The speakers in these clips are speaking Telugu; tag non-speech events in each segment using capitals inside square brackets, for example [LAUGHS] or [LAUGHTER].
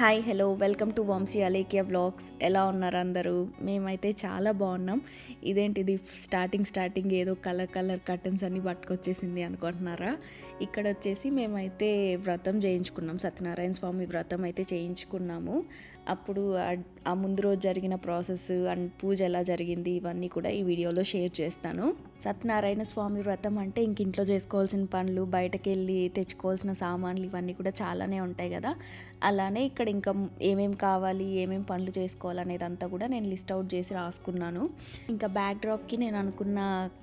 Hi hello welcome to Vamsi Alekhya vlogs. ఎలా ఉన్నారు అందరూ? మేమైతే చాలా బాగున్నాం. ఇదేంటిది స్టార్టింగ్ స్టార్టింగ్ ఏదో కలర్ కలర్ కర్టన్స్ అన్ని పట్టుకొచ్చేసింది అనుకుంటున్నారా? ఇక్కడ వచ్చేసి మేమైతే వ్రతం చేయించుకున్నాం. సత్యనారాయణ స్వామి వ్రతం అయితే చేయించుకున్నాము. అప్పుడు ఆ- ముందు రోజు జరిగిన ప్రాసెస్ అండ్ పూజ ఎలా జరిగింది ఇవన్నీ కూడా ఈ వీడియోలో షేర్ చేస్తాను. సత్యనారాయణ స్వామి వ్రతం అంటే ఇంక ఇంట్లో చేసుకోవాల్సిన పనులు బయటకెళ్ళి తెచ్చుకోవాల్సిన సామాన్లు ఇవన్నీ కూడా చాలానే ఉంటాయి కదా. అలానే ఇక్కడ ఇంకా ఏమేం కావాలి ఏమేమి పనులు చేసుకోవాలనేది అంతా కూడా నేను లిస్ట్ అవుట్ చేసి రాసుకున్నాను. ఇంకా బ్యాక్ డ్రాప్కి నేను అనుకున్న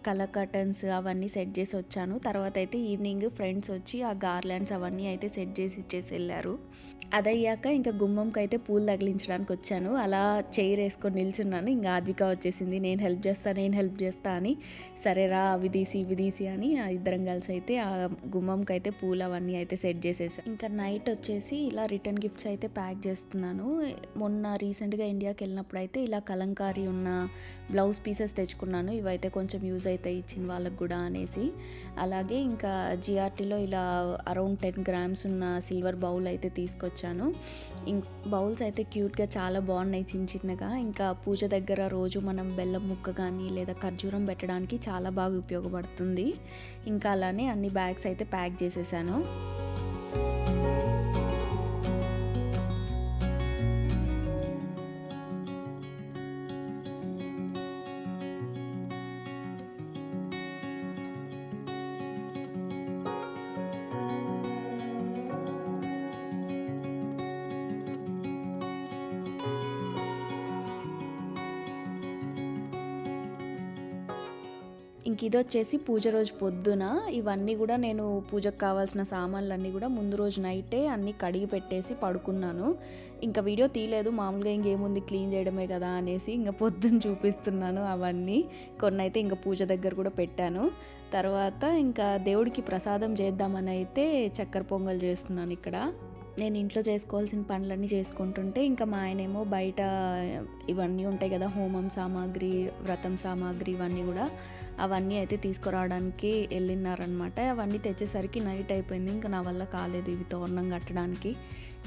కలర్ కర్టన్స్ అవన్నీ సెట్ చేసి వచ్చాను. తర్వాత అయితే ఈవినింగ్ ఫ్రెండ్స్ వచ్చి ఆ గార్లాండ్స్ అవన్నీ అయితే సెట్ చేసి ఇచ్చేసి వెళ్ళారు. అదయ్యాక ఇంకా గుమ్మంకి అయితే పూలు తగిలించడానికి వచ్చాను అలా చైర్ వేసుకొని నిల్చున్నాను. ఇంకా ఆద్విక వచ్చేసింది. నేను హెల్ప్ చేస్తా నేను హెల్ప్ చేస్తా అని. సరేరా అవి తీసి ఇవి తీసి అని ఆ ఇద్దరం కలిసి అయితే ఆ గుమ్మంకి అయితే పూలు అవన్నీ అయితే సెట్ చేసేసాను ఇంకా నైట్ వచ్చేసి ఇలా రిటర్న్ గిఫ్ట్స్ అయితే ప్యాక్ చేస్తున్నాను. మొన్న రీసెంట్గా ఇండియాకి వెళ్ళినప్పుడు అయితే ఇలా కలంకారీ ఉన్న బ్లౌజ్ పీసెస్ తెచ్చుకున్నాను. ఇవైతే కొంచెం యూజ్ అవుతాయి ఇచ్చిన వాళ్ళకి కూడా అనేసి. అలాగే ఇంకా జిఆర్టీలో ఇలా అరౌండ్ టెన్ గ్రామ్స్ ఉన్న సిల్వర్ బౌల్ అయితే తీసుకొచ్చాను. ఇంక బౌల్స్ అయితే క్యూట్గా చాలా బాగున్నాయి చిన్న చిన్నగా. ఇంకా పూజ దగ్గర రోజు మనం బెల్లం ముక్క కానీ లేదా ఖర్జూరం పెట్టడానికి చాలా బాగా ఉపయోగపడుతుంది. ఇంకా అలానే అన్ని బ్యాగ్స్ అయితే ప్యాక్ చేసేసాను. ఇంక ఇది వచ్చేసి పూజ రోజు పొద్దున. ఇవన్నీ కూడా నేను పూజకు కావాల్సిన సామాన్లన్నీ కూడా ముందు రోజు నైటే అన్నీ కడిగి పెట్టేసి పడుకున్నాను. ఇంకా వీడియో తీయలేదు. మామూలుగా ఇంకేముంది క్లీన్ చేయడమే కదా అనేసి ఇంకా పొద్దున్న చూపిస్తున్నాను అవన్నీ. కొన్ని అయితే ఇంకా పూజ దగ్గర కూడా పెట్టాను. తర్వాత ఇంకా దేవుడికి ప్రసాదం చేద్దామని అయితే చక్కెర పొంగల్ చేస్తున్నాను ఇక్కడ. నేను ఇంట్లో చేసుకోవాల్సిన పనులన్నీ చేసుకుంటుంటే ఇంకా మా ఆయనేమో బయట ఇవన్నీ ఉంటాయి కదా హోమం సామాగ్రి వ్రతం సామాగ్రి ఇవన్నీ కూడా అవన్నీ అయితే తీసుకురావడానికి వెళ్ళినారనమాట అవన్నీ తెచ్చేసరికి నైట్ అయిపోయింది ఇంకా నా వల్ల కాలేదు ఇవి తోరణం కట్టడానికి.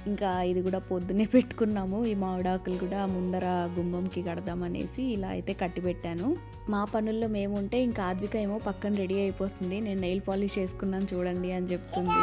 ఇంకా ఇది కూడా పొద్దునే [LAUGHS] పెట్టుకున్నాము ఈ మామిడాకులు కూడా ముందర గుమ్మంకి కడదామనేసి ఇలా అయితే కట్టి పెట్టాను మా పనుల్లో మేముంటే ఇంకా ఆద్విక ఏమో పక్కన రెడీ అయిపోతుంది నేను నెయిల్ పాలిష్ చేసుకున్నాను చూడండి అని చెప్తుంది.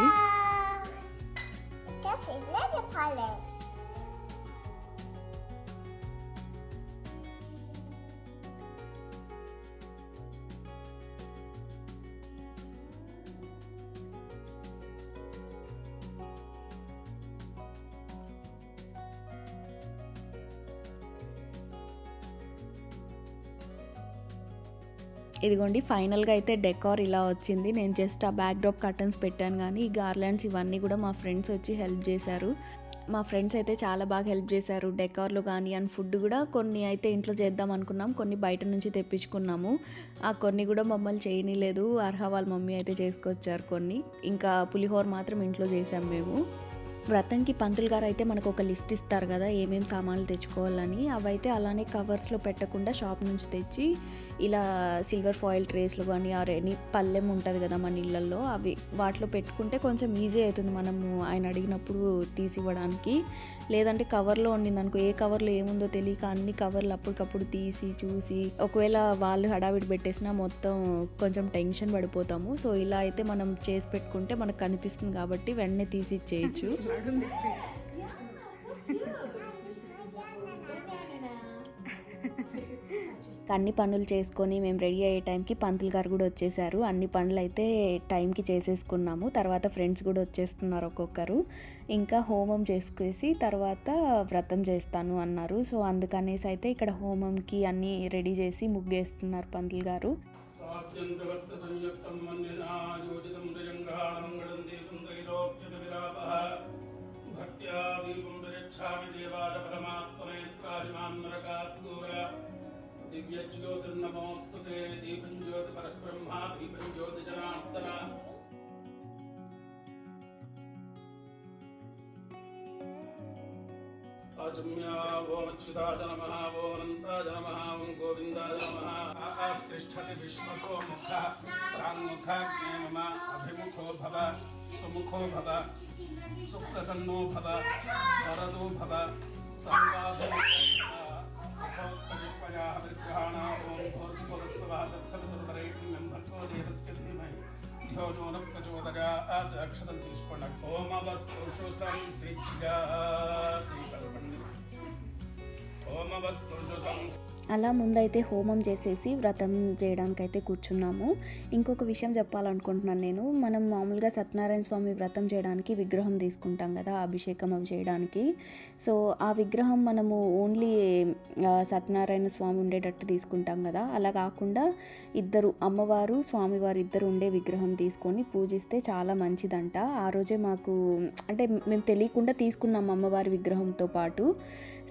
ఇదిగోండి ఫైనల్గా అయితే డెకార్ ఇలా వచ్చింది. నేను జస్ట్ ఆ బ్యాక్ డ్రాప్ కర్టన్స్ పెట్టాను కానీ ఈ గార్లాండ్స్ ఇవన్నీ కూడా మా ఫ్రెండ్స్ వచ్చి హెల్ప్ చేశారు. మా ఫ్రెండ్స్ అయితే చాలా బాగా హెల్ప్ చేశారు డెకార్లో కానీ అండ్ ఫుడ్ కూడా కొన్ని అయితే ఇంట్లో చేద్దాం అనుకున్నాం కొన్ని బయట నుంచి తెప్పించుకున్నాము. ఆ కొన్ని కూడా మమ్మల్ని చేయనిలేదు అర్హ వాళ్ళ మమ్మీ అయితే చేసుకొచ్చారు కొన్ని. ఇంకా పులిహోర మాత్రం ఇంట్లో చేసాం మేము. వ్రతంకి పంతులు గారు అయితే మనకు ఒక లిస్ట్ ఇస్తారు కదా ఏమేం సామాన్లు తెచ్చుకోవాలని. అవైతే అలానే కవర్స్లో పెట్టకుండా షాప్ నుంచి తెచ్చి ఇలా సిల్వర్ ఫాయిల్ ట్రేస్లు కానీ ఆర్ ఎనీ పల్లెం ఉంటుంది కదా మన ఇళ్ళల్లో అవి వాటిలో పెట్టుకుంటే కొంచెం ఈజీ అవుతుంది మనము ఆయన అడిగినప్పుడు తీసి ఇవ్వడానికి. లేదంటే కవర్లో ఉండింది అనుకో ఏ కవర్లో ఏముందో తెలియక అన్ని కవర్లు అప్పటికప్పుడు తీసి చూసి ఒకవేళ వాళ్ళు హడావిడి పెట్టేసినా మొత్తం కొంచెం టెన్షన్ పడిపోతాము. సో ఇలా అయితే మనం చేసి పెట్టుకుంటే మనకు కనిపిస్తుంది కాబట్టి వెంటనే తీసి ఇచ్చేయచ్చు. అన్ని పనులు చేసుకొని మేము రెడీ అయ్యే టైంకి పంతులు గారు కూడా వచ్చేసారు. అన్ని పనులు అయితే టైంకి చేసేసుకున్నాము. తర్వాత ఫ్రెండ్స్ కూడా వచ్చేస్తున్నారు ఒక్కొక్కరు. ఇంకా హోమం చేసుకేసి తర్వాత వ్రతం చేస్తాను అన్నారు. సో అందుకనేసి అయితే ఇక్కడ హోమంకి అన్నీ రెడీ చేసి ముగ్గేస్తున్నారు పంతులు గారు. विद्या दीपं प्रयच्छामि देवाय परमात्मनेत्राभिमां नरकात् घोर दिव्यज्योतिर्नमोऽस्तु ते दीपं ज्योतिपरब्रह्मा दीपं ज्योतिजनार्दन अजम्या वो मच्युताय नमः वो अनन्ताय तिष्ठति विश्वको मुखा प्राङ्मुखाग्ने मम अभिमुखो भव, सुमुखो भव, सुप्रसन्नो भव, वरदो भव सर्वाधोत्पयाः ओम भूतपुरस्वः तत्सवितुर्वरेण्यं भर्गो देवस्य धीमहि। धियो नो न प्रचोदयात् అలా ముందైతే హోమం చేసేసి వ్రతం చేయడానికైతే కూర్చున్నాము. ఇంకొక విషయం చెప్పాలనుకుంటున్నాను నేను. మనం మామూలుగా సత్యనారాయణ స్వామి వ్రతం చేయడానికి విగ్రహం తీసుకుంటాం కదా అభిషేకం అవి చేయడానికి. సో ఆ విగ్రహం మనము ఓన్లీ సత్యనారాయణ స్వామి ఉండేటట్టు తీసుకుంటాం కదా. అలా కాకుండా ఇద్దరు అమ్మవారు స్వామివారు ఇద్దరు ఉండే విగ్రహం తీసుకొని పూజిస్తే చాలా మంచిదంట. ఆ రోజే మాకు అంటే మేము తెలియకుండా తీసుకున్నాం అమ్మవారి విగ్రహంతో పాటు.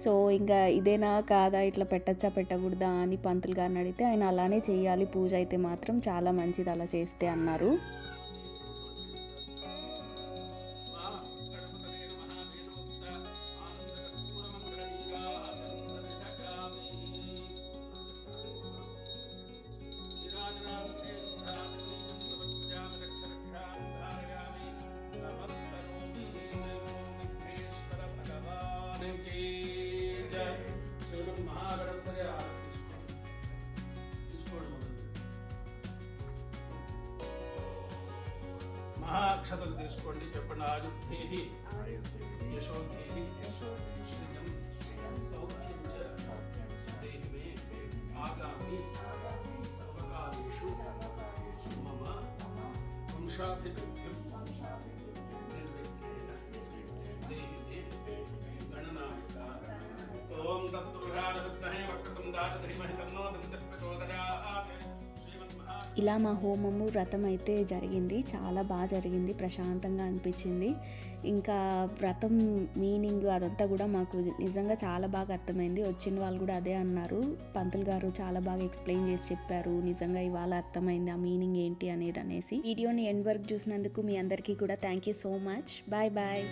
సో ఇంకా ఇదేనా కాదా ఇట్లా పెట్టచ్చా పెట్టకూడదా అని పంతులు గారిని అడిగితే ఆయన అలానే చేయాలి పూజ అయితే మాత్రం చాలా మంచిది అలా చేస్తే అన్నారు. మహాక్షతలు తీసుకోండి చెప్పండి ఆయుద్ధేహి యశోధేహి శ్రియం సౌఖ్యం చ దేహి మే ఆగామి సర్వకాలేషు మమ వంశాభివృద్ధిం ఇలా మా హోమము వ్రతం అయితే జరిగింది. చాలా బాగా జరిగింది. ప్రశాంతంగా అనిపించింది. ఇంకా వ్రతం మీనింగ్ అదంతా కూడా మాకు నిజంగా చాలా బాగా అర్థమైంది. వచ్చిన వాళ్ళు కూడా అదే అన్నారు. పంతులు గారు చాలా బాగా ఎక్స్ప్లెయిన్ చేసి చెప్పారు. నిజంగా ఇవాళ అర్థమైంది ఆ మీనింగ్ ఏంటి అనేది అనేసి. వీడియోని ఎండ్ వరకు చూసినందుకు మీ అందరికీ కూడా thank you so much. Bye bye.